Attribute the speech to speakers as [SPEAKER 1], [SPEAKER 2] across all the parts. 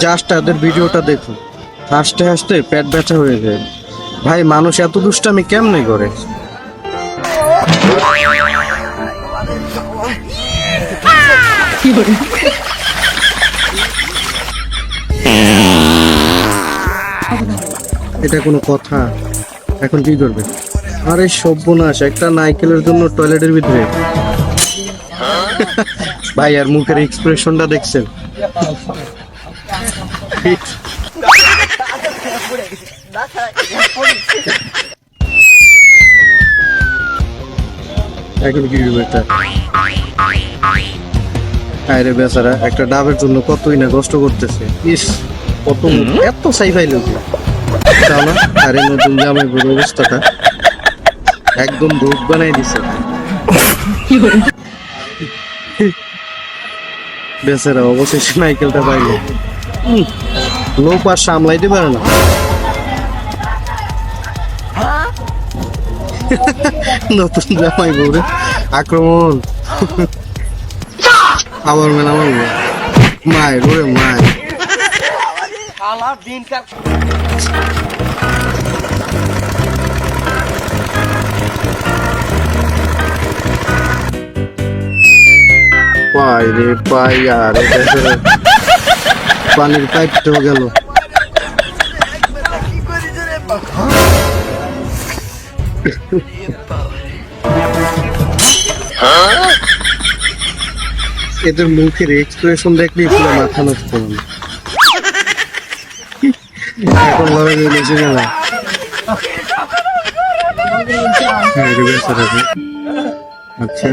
[SPEAKER 1] Just তাদের ভিডিওটা দেখুন। হাসতে হাসতে পেট ব্যথা হয়ে যায়। ভাই, মানুষ এত দুষ্টামি কেমনে করে? এটা কোনো কথা। এখন কি করবে? আরে, সর্বনাশ, একটা নাইকেলের জন্য টয়লেটের ভিতরে। ভাই, আর মুখের এক্সপ্রেশনটা দেখছেন? একটা ডাবের জন্য কতই না কষ্ট করতেছে। ইস, কত এত সাই ফাইল না, আরে নতুন জামাই বড় অবস্থাটা একদম ভোগ বানাই দিছে। বেচারা, অবশেষে নাইকেলটা পাইল। লোক আর সামলাইতে পারে না। নতুন জামাই বউরে। আক্রমণ। আবার মেলা মারবো। মায়ের ওরে মায়ের পাই রে পাই আর পানির পাইপটাও গেল। এদের মুখের এক্সপ্রেশন দেখলেই পুরো মাথা নষ্ট হবে। এখন লড়াই গেছে না আচ্ছা।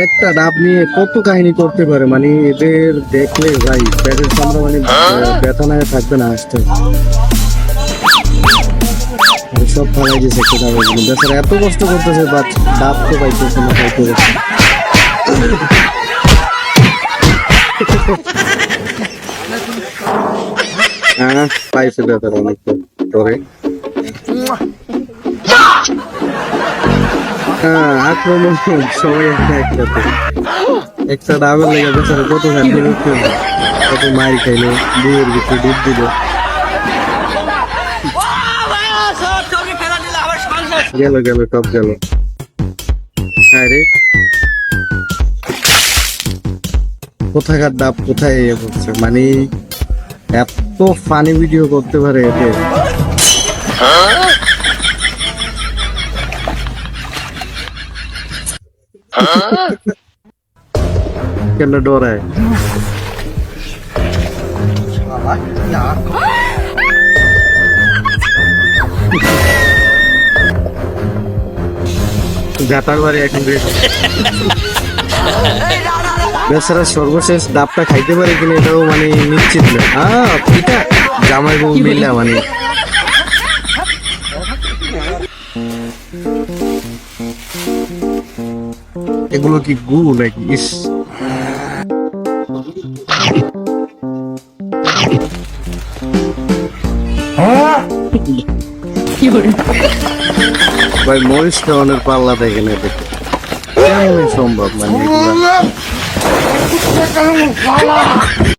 [SPEAKER 1] একটা ডাব নিয়ে কত কাহিনী করতে পারে? মানে এদের দেখলে, ভাই, পেটের সামনে মানে ব্যথা না থাকবে না আসতে। সব ফালাই দিয়েছে একটা ডাবের জন্য। বেচারা এত কষ্ট করতেছে, বাট ডাব তো পাইতেছে না করে হ্যাঁ পাইছে বেচারা অনেক ধরে। হ্যাঁ আক্রমণ একটা একটা ডাবের লেগে কত খাইলো গেল হ্যাঁ কোথাকার ডাব, কোথায় ইয়ে করছে? মানে এত ফানি ভিডিও করতে পারে এতে। কেন ডরায় জাতার বাড়ি এখন রে বেচারা সর্বশেষ ডাবটা খাইতে পারে কিনা এটাও মানে নিশ্চিত না হ্যাঁ এটা জামাই বউ মিলা মানে এগুলো কি গু নাকি? ইস। ভাই মরিচ খাওয়ানোর পাল্লা দেখে না দেখে। সম্ভব মানে?